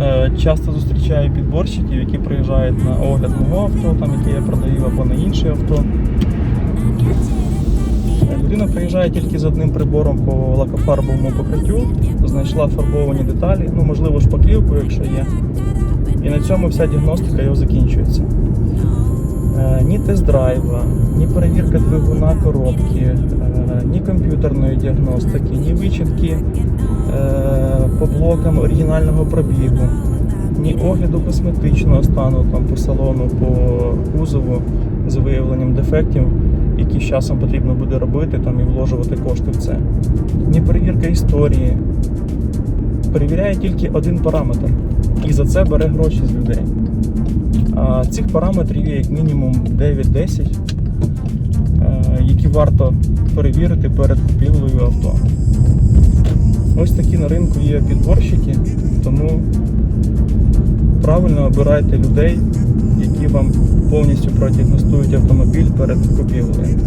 Е, Часто зустрічаю підборщиків, які приїжджають на огляд мого авто, там, яке я продаю, або на інше авто. Е, Людина приїжджає тільки з одним прибором по лакофарбовому покриттю, знайшла фарбовані деталі, ну можливо шпаклівку, якщо є. І на цьому вся діагностика його закінчується. Е, Ні тест-драйва, ні перевірка двигуна коробки, ні комп'ютерної діагностики, ні вичітки по блокам оригінального пробігу, ні огляду косметичного стану там, по салону, по кузову з виявленням дефектів, які з часом потрібно буде робити там, і вложувати кошти в це. Ні перевірка історії. Перевіряє тільки один параметр. І за це бере гроші з людей. А цих параметрів є як мінімум 9-10, е, які варто перевірити перед купівлею авто. Ось такі на ринку є підборщики, тому правильно обирайте людей, які вам повністю продіагностують автомобіль перед купівлею.